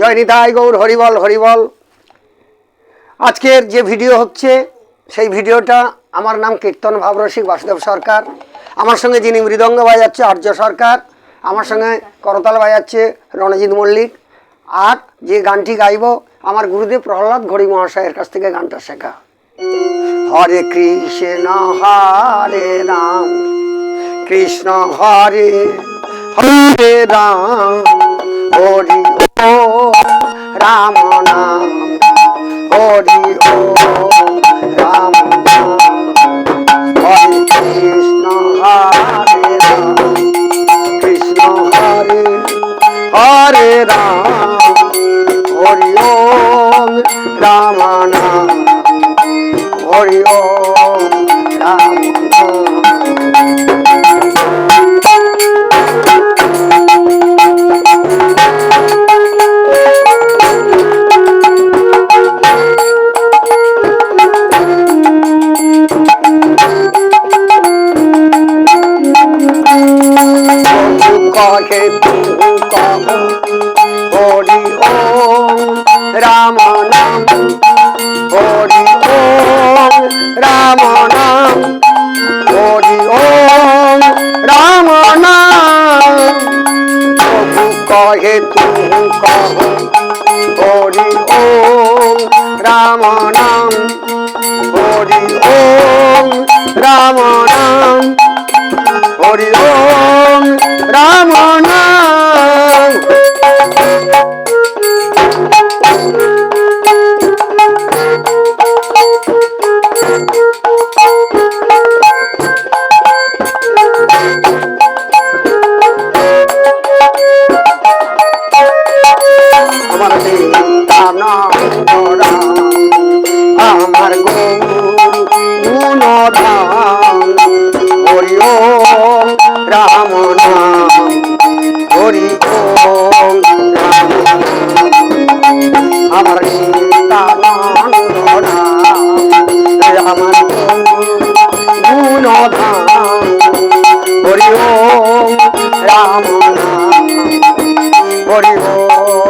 জয় নিতাই গৌর, হরিবল হরিবল। আজকের যে ভিডিও হচ্ছে, সেই ভিডিওটা আমার নাম কীর্তন ভাবরসিক বাসুদেব সরকার। আমার সঙ্গে যিনি মৃদঙ্গ বাজাচ্ছে, আর্য সরকার। আমার সঙ্গে করতাল বাজাচ্ছে, রণজিৎ মল্লিক। আর যে গানটি গাইব, আমার গুরুদেব প্রহ্লাদ ঘড়ি মহাশয়ের কাছ থেকে গানটা শেখা। হরে কৃষ্ণ, হরে রাম। কৃষ্ণ, হরে হরে রাম। হরে রাম। হরি ওম রাম নাম হরি ওম রাম। নাম রাম নাম, হরি ওম রাম নাম, হরি ওম রাম নাম। প্রভু কহে তু কহ, হরি ওম রাম নাম, হরি ওম রাম নাম। হরি ওম রাম হরি ওম